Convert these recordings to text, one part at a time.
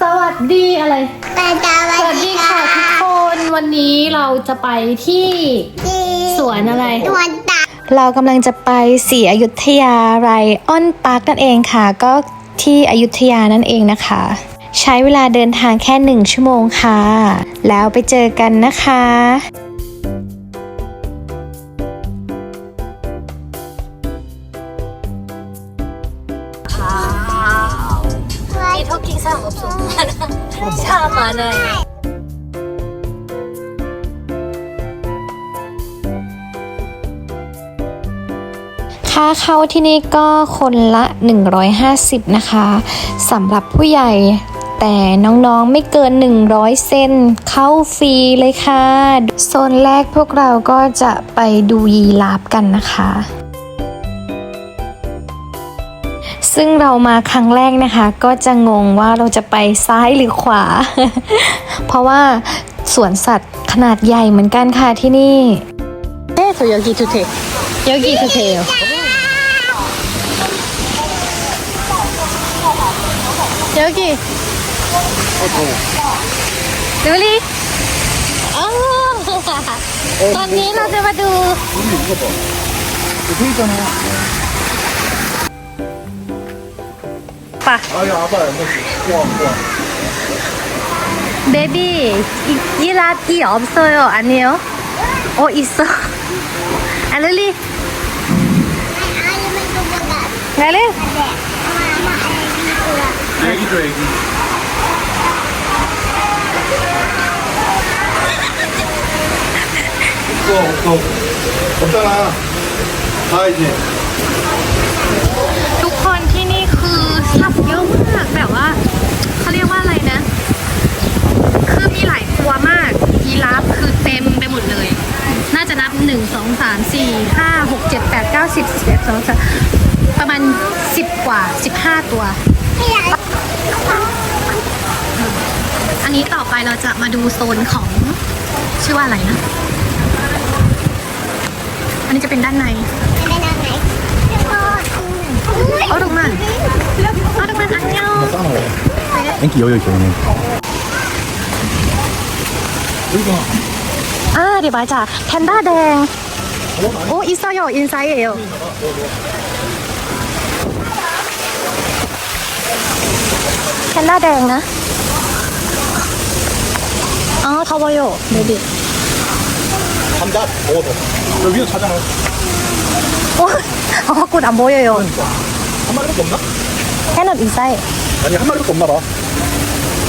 สวัสดีอะไร สวัสดีค่ะทุกคนวันนี้เราจะไปที่สวนอะไร สวนตาเรากำลังจะไปสีอยุธยาไรออนพาร์คนั่นเองค่ะ ก็ที่อยุธยานั่นเองนะคะ ใช้เวลาเดินทางแค่หนึ่งชั่วโมงค่ะ แล้วไปเจอกันนะคะาเข้าที่นี่ก็คนละ 150 นะคะสำหรับผู้ใหญ่ แต่น้องๆไม่เกิน 100 เซนเข้าฟรีเลยค่ะ โซนแรกพวกเราก็จะไปดูยีราฟกันนะคะซึ่งเรามาครั้งแรกนะคะ ก็จะงงว่าเราจะไปซ้ายหรือขวา เพราะว่าสวนสัตว์ขนาดใหญ่เหมือนกันค่ะที่นี่เอ๊ะโยกิทูเทโยกิทูเท 여기. 어, 더워. 놀이? 어, 언니, 나 좀 봐도. 우리 이거 봐. 여기 있잖아. 아빠. 아, 야, 아빠, 야, 좋아, 좋아. 맵이 일앞이 없어요, 아니요 어, 있어. 아, 룰리. 나를? มาอะไรนี่คือ 애기죠 애기. 없어 없어 없잖아. 다 이제 ทุกคนที่นี่คือสัตว์เยอะมากแบบว่าเขาเรียกว่าอะไรนะ คือมีหลายตัวมากยีราฟคือเต็มไปหมดเลย น่าจะนับ 1 2 3 4 5 6 7 8 9 10 11 12 13ประมาณ 10 กว่า 15 ตัว ไม่อยาก อันนี้ต่อไปเราจะมาดูโซนของชื่อว่าอะไรนะ อันนี้จะเป็นด้านในเอาดอกมาเอาดอกมาอันยองอันกี่โยอยู่เขียเนี่ยอ่าเดี๋ยวไปจ้ะแพนด้าแดงโอ้อิสตาโยอินไซเอล แพนด้าแดงนะ อ๋อทาวโยเบบี้ 감자 먹어봐. 여기 위에 찾아놔. โอ้อ๋อกุดอัมโบโยโย 한 마리밖에 없나? แค่นั้นอินไซ 아니 한 마리밖에 없나 봐.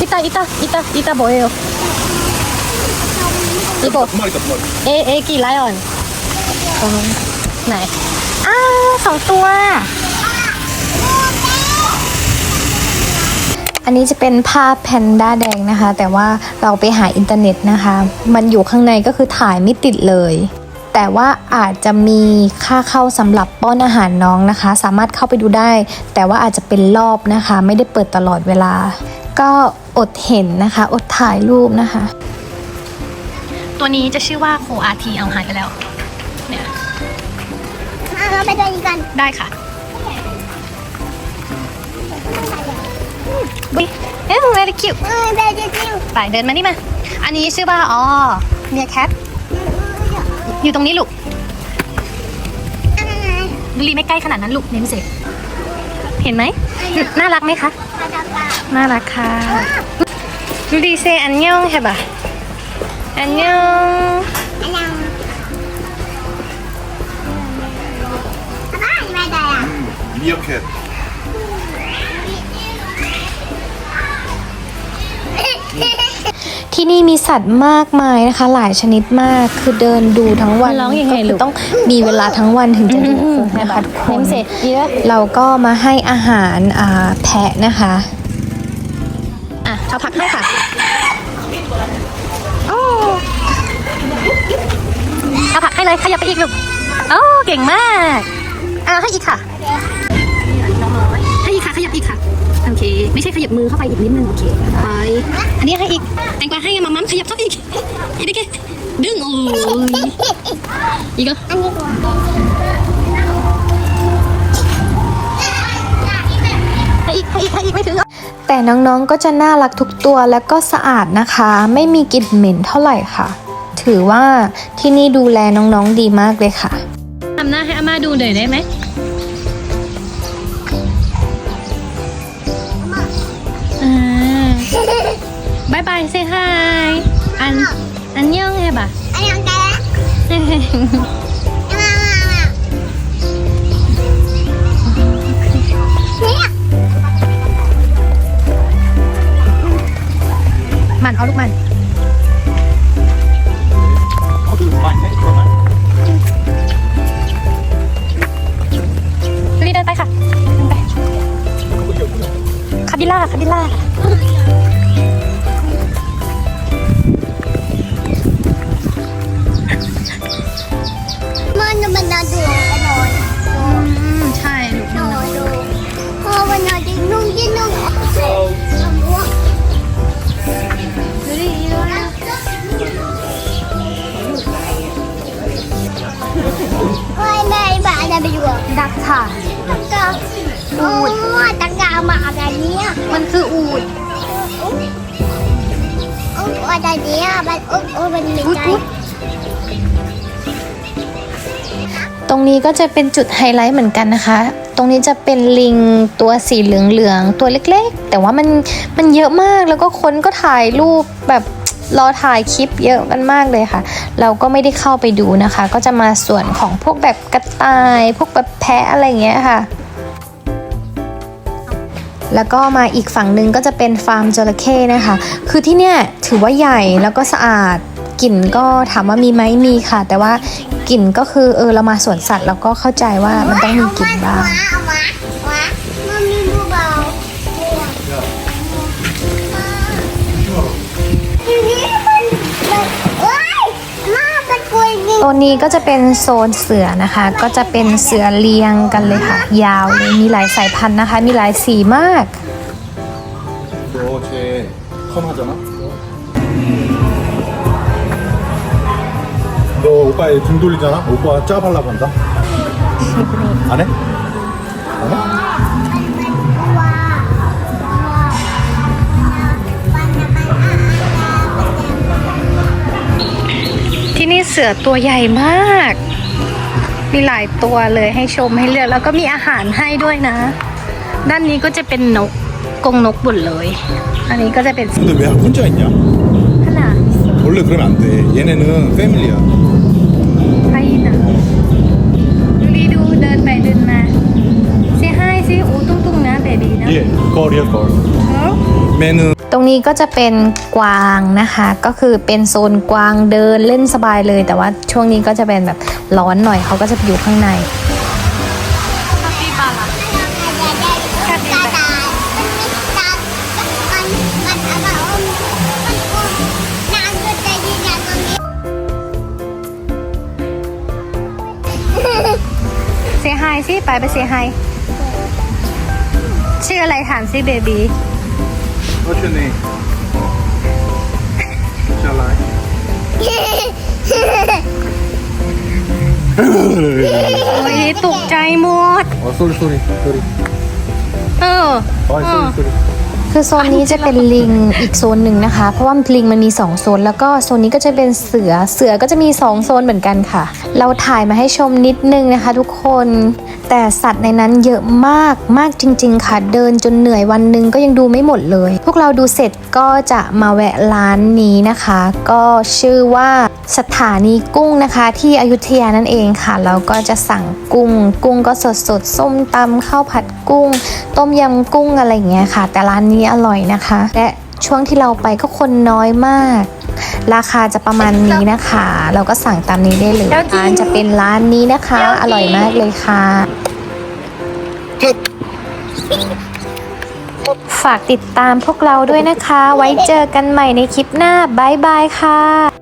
อิตาอิตาอิตาอิตาโบโยอีโบ 두 마리 있다 두 마리. เอเอกี่ไลออนตรงนู้นไหน อ้าวสองตัว อันนี้จะเป็นภาพแพนด้าแดงนะคะ แต่ว่าเราไปหาอินเทอร์เน็ตนะคะ มันอยู่ข้างในก็คือถ่ายไม่ติดเลย แต่ว่าอาจจะมีค่าเข้าสำหรับป้อนอาหารน้องนะคะ สามารถเข้าไปดูได้ แต่ว่าอาจจะเป็นรอบนะคะ ไม่ได้เปิดตลอดเวลา ก็อดเห็นนะคะ อดถ่ายรูปนะคะ ตัวนี้จะชื่อว่าโคอาทีเอาหายไปแล้วเนี่ยเราไปดูกันได้ค่ะ บิเอ๊ะ very cute เออไปดูกันไปเดินมานี่มา อันนี้ชื่อว่าอ๋อเมียแคท อยู่ตรงนี้ลูกอะไรลีไม่ใกล้ขนาดนั้นลูกเน้นเสร็จเห็นไหม น่ารักไหมคะไปดูกันน่ารักค่ะดูดีเซอันยองใช่ปะอันยองอะไรอะไรไม่ได้อะ ที่นี่มีสัตว์มากมายนะคะ หลายชนิดมากคือเดินดูทั้งวันร้องยังไงก็ลูคือก ต้องมีเวลาทั้งวันถึงจะดูนะคะทุกคน เน้นเสร็จเยอะเราก็มาให้อาหารอ่าแพะนะคะ อะเขาพักให้ค่ะโอ้เอาผักให้เลยขยับไปอีกลูกโอ้เก่งมากอะให้อีกค่ะ ให้อีกค่ะขยับอีกค่ะ โอเค ไม่ใช่ขยับมือเข้าไปอีกนิดนึงโอเคไปอันนี้ให้อีกแตงกวาให้มามัมขยับเข้าไปอีกอีกดิดึงโอ้ยอีกอะอันนี้ก่อนให้อีกให้อีกให้อีกไม่ถึงอะแต่น้องๆก็จะน่ารักทุกตัวแล้วก็สะอาดนะคะ ไม่มีกลิ่นเหม็นเท่าไหร่ค่ะ ถือว่าที่นี่ดูแลน้องๆดีมากเลยค่ะทำหน้าให้อาม่าดูหน่อยได้ไหม บายบายเซฮายอันอันยองไงบ่ะอันยองแกมันเอาลูกมันรีเดินไปค่ะเดินไปคาดิล่าคาดิล่า มันมันนอนดูมันนอนอืมใช่ลูกนอนดูพอมันนอนจะนุ่งจะนุ่งดูดิดูดิโอ้ยแม่บ้าจะไปดูดักค่ะตังกาโอ้ยตังกามาอะไรเนี่ยมันคืออูดโอ้อะไรเนี่ยมันโอ้โอ้มันไม่ใช่ ตรงนี้ก็จะเป็นจุดไฮไลท์เหมือนกันนะคะ ตรงนี้จะเป็นลิงตัวสีเหลืองๆตัวเล็กๆ แต่ว่ามันมันเยอะมากแล้วก็คนก็ถ่ายรูปแบบรอถ่ายคลิปเยอะกันมากเลยค่ะ เราก็ไม่ได้เข้าไปดูนะคะ ก็จะมาส่วนของพวกแบบกระต่าย พวกแบบแพะอะไรเงี้ยค่ะ แล้วก็มาอีกฝั่งหนึ่งก็จะเป็นฟาร์มจระเข้นะคะ คือที่เนี่ยถือว่าใหญ่แล้วก็สะอาด กลิ่นก็ถามว่ามีไหมมีค่ะ แต่ว่ากลิ่นก็คือเออเรามาสวนสัตว์เราก็เข้าใจว่ามันต้องมีกลิ่นบ้าง ตัวนี้ก็จะเป็นโซนเสือนะคะ ก็จะเป็นเสือเลียงกันเลยค่ะ ยาวเลยมีหลายสายพันธุ์นะคะ มีหลายสีมากโอเคเข้ามาจ้ะนะ 너 오빠의 등 돌리잖아? 오빠 짭하려고 한다? 안 해? 안 해? ที่นี่เสือตัวใหญ่มาก มีหลายตัวเลยให้ชมให้เลือกแล้วก็มีอาหารให้ด้วยนะ ด้านนี้ก็จะเป็นนกกรงนกบุญเลย อันนี้ก็จะเป็น 근데 왜 혼자 있냐? ขนาด 원래 그러면 안 돼. 얘네는 패밀리야. เย่โคเรียกอนเมนูตรงนี้ก็จะเป็นกวางนะคะ ก็คือเป็นโซนกวางเดินเล่นสบายเลย แต่ว่าช่วงนี้ก็จะเป็นแบบร้อนหน่อยเขาก็จะอยู่ข้างใน เสียหายสิไปไปเสียหาย ชื่ออะไรถามซิเบบี What's your name? Shall I? โอ้ยตกใจหมด Oh, sorry, sorry, sorry. เออคือโซนนี้จะเป็นลิงอีกโซนหนึ่งนะคะ เพราะว่าลิงมันมีสองโซน แล้วก็โซนนี้ก็จะเป็นเสือเสือก็จะมีสองโซนเหมือนกันค่ะ เราถ่ายมาให้ชมนิดนึงนะคะ ทุกคน แต่สัตว์ในนั้นเยอะมากมากจริง ๆ ค่ะ เดินจนเหนื่อยวันหนึ่งก็ยังดูไม่หมดเลย พวกเราดูเสร็จก็จะมาแวะร้านนี้นะคะ ก็ชื่อว่าสถานีกุ้งนะคะ ที่อยุธยานั่นเองค่ะ เราก็จะสั่งกุ้ง กุ้งก็สดสดๆส้มตำข้าวผัดกุ้ง ต้มยำกุ้งอะไรอย่างเงี้ยค่ะ แต่ร้านนี้อร่อยนะคะ และ ช่วงที่เราไปก็คนน้อยมาก ราคาจะประมาณนี้นะคะ เราก็สั่งตามนี้ได้เลยร้านจะเป็นร้านนี้นะคะ อร่อยมากเลยค่ะ ฝากติดตามพวกเราด้วยนะคะ ไว้เจอกันใหม่ในคลิปหน้า บ๊ายบายค่ะ